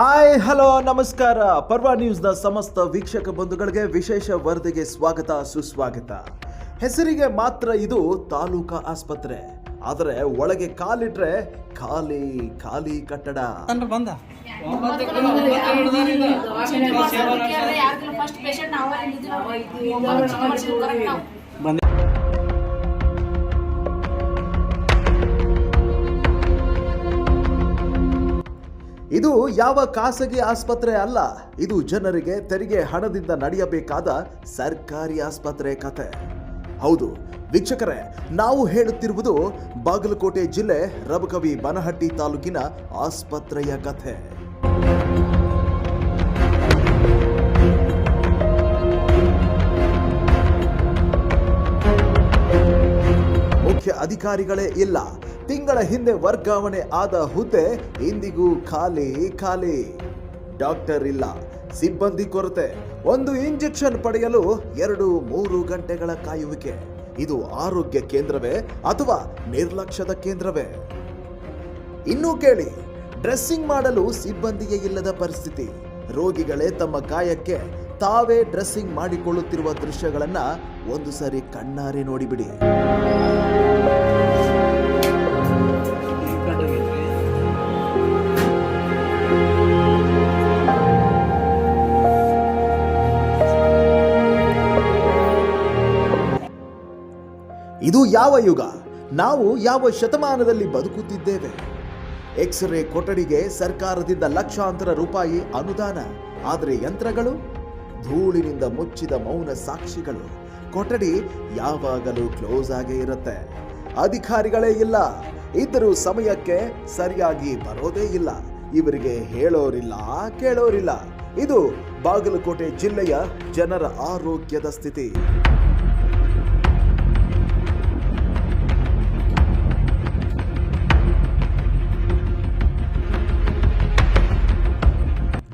Hi hello ನಮಸ್ಕಾರ. ಪರ್ವ ನ್ಯೂಸ್ನ ಸಮಸ್ತ ವೀಕ್ಷಕ ಬಂಧುಗಳಿಗೆ ವಿಶೇಷ ವರದಿಗೆ ಸ್ವಾಗತ ಸುಸ್ವಾಗತ. ಹೆಸರಿಗೆ ಮಾತ್ರ ಇದು ತಾಲೂಕಾ ಆಸ್ಪತ್ರೆ. ಆದರೆ ಒಳಗೆ ಕಾಲಿಟ್ರೆ ಖಾಲಿ ಖಾಲಿ ಕಟ್ಟಡ. ಬಂದ? ಇದು ಯಾವ ಖಾಸಗಿ ಆಸ್ಪತ್ರೆ ಅಲ್ಲ, ಇದು ಜನರಿಗೆ ತೆರಿಗೆ ಹಣದಿಂದ ನಡೆಯಬೇಕಾದ ಸರ್ಕಾರಿ ಆಸ್ಪತ್ರೆ ಕತೆ. ಹೌದು, ವೀಕ್ಷಕರೇ, ನಾವು ಹೇಳುತ್ತಿರುವುದು ಬಾಗಲಕೋಟೆ ಜಿಲ್ಲೆ ರಬಕವಿ ಬನಹಟ್ಟಿ ತಾಲೂಕಿನ ಆಸ್ಪತ್ರೆಯ ಕಥೆ ಮುಖ್ಯ ಅಧಿಕಾರಿಗಳೇ ಇಲ್ಲ ತಿಂಗಳ ಹಿಂದೆ ವರ್ಗಾವಣೆ ಆದ ಹುದ್ದೆ ಇಂದಿಗೂ ಖಾಲಿ ಖಾಲಿ. ಡಾಕ್ಟರ್ ಇಲ್ಲ, ಸಿಬ್ಬಂದಿ ಕೊರತೆ. ಒಂದು ಇಂಜೆಕ್ಷನ್ ಪಡೆಯಲು ಎರಡು, ಮೂರು ಗಂಟೆಗಳ ಕಾಯುವಿಕೆ. ಇದು ಆರೋಗ್ಯ ಕೇಂದ್ರವೇ ಅಥವಾ ನಿರ್ಲಕ್ಷ್ಯದ ಕೇಂದ್ರವೇ? ಇನ್ನೂ ಕೇಳಿ, ಡ್ರೆಸ್ಸಿಂಗ್ ಮಾಡಲು ಸಿಬ್ಬಂದಿಯೇ ಇಲ್ಲದ ಪರಿಸ್ಥಿತಿ. ರೋಗಿಗಳೇ ತಮ್ಮ ಗಾಯಕ್ಕೆ ತಾವೇ ಡ್ರೆಸ್ಸಿಂಗ್ ಮಾಡಿಕೊಳ್ಳುತ್ತಿರುವ ದೃಶ್ಯಗಳನ್ನು ಒಂದು ಸಾರಿ ಕಣ್ಣಾರೆ ನೋಡಿಬಿಡಿ. ಇದು ಯಾವ ಯುಗ? ನಾವು ಯಾವ ಶತಮಾನದಲ್ಲಿ ಬದುಕುತ್ತಿದ್ದೇವೆ? ಎಕ್ಸ್ರೇ ಕೊಠಡಿಗೆ ಸರ್ಕಾರದಿಂದ ಲಕ್ಷಾಂತರ ರೂಪಾಯಿ ಅನುದಾನ. ಆದರೆ ಯಂತ್ರಗಳು? ಧೂಳಿನಿಂದ ಮುಚ್ಚಿದ ಮೌನ ಸಾಕ್ಷಿಗಳು. ಕೊಠಡಿ ಯಾವಾಗಲೂ ಕ್ಲೋಸ್ ಆಗೇ ಇರುತ್ತೆ. ಅಧಿಕಾರಿಗಳೇ ಇಲ್ಲ. ಇದ್ದರೂ ಸಮಯಕ್ಕೆ ಸರಿಯಾಗಿ ಬರೋದೇ ಇಲ್ಲ. ಇವರಿಗೆ ಹೇಳೋರಿಲ್ಲ, ಕೇಳೋರಿಲ್ಲ. ಇದು ಬಾಗಲಕೋಟೆ ಜಿಲ್ಲೆಯ ಜನರ ಆರೋಗ್ಯದ ಸ್ಥಿತಿ.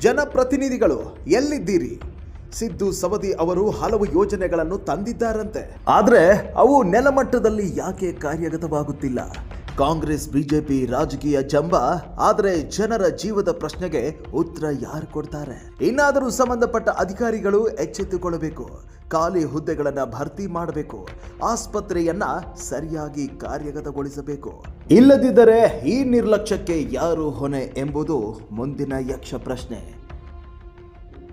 ಜನಪ್ರತಿನಿಧಿಗಳು, ಎಲ್ಲಿದ್ದೀರಿ? ಸಿದ್ದು ಸವದಿ ಅವರು ಹಲವು ಯೋಜನೆಗಳನ್ನು ತಂದಿದ್ದಾರಂತೆ. ಆದರೆ ಅವು ನೆಲಮಟ್ಟದಲ್ಲಿ ಯಾಕೆ ಕಾರ್ಯಗತವಾಗುತ್ತಿಲ್ಲ? ಕಾಂಗ್ರೆಸ್, ಬಿಜೆಪಿ ರಾಜಕೀಯ ಜಂಬ, ಆದರೆ ಜನರ ಜೀವದ ಪ್ರಶ್ನೆಗೆ ಉತ್ತರ ಯಾರು ಕೊಡ್ತಾರೆ? ಇನ್ನಾದರೂ ಸಂಬಂಧಪಟ್ಟ ಅಧಿಕಾರಿಗಳು ಎಚ್ಚೆತ್ತುಕೊಳ್ಳಬೇಕು, ಖಾಲಿ ಹುದ್ದೆಗಳನ್ನು ಭರ್ತಿ ಮಾಡಬೇಕು, ಆಸ್ಪತ್ರೆಯನ್ನ ಸರಿಯಾಗಿ ಕಾರ್ಯಗತಗೊಳಿಸಬೇಕು. ಇಲ್ಲದಿದ್ದರೆ ಈ ನಿರ್ಲಕ್ಷ್ಯಕ್ಕೆ ಯಾರು ಹೊಣೆ ಎಂಬುದು ಮುಂದಿನ ಯಕ್ಷ ಪ್ರಶ್ನೆ.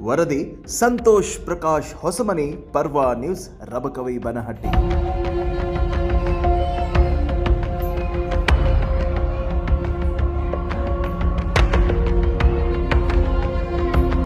ವರದಿ ಸಂತೋಷ್ ಪ್ರಕಾಶ್ ಹೊಸಮನಿ ಪರ್ವ ನ್ಯೂಸ್ ರಬಕವಿ ಬನಹಟ್ಟಿ.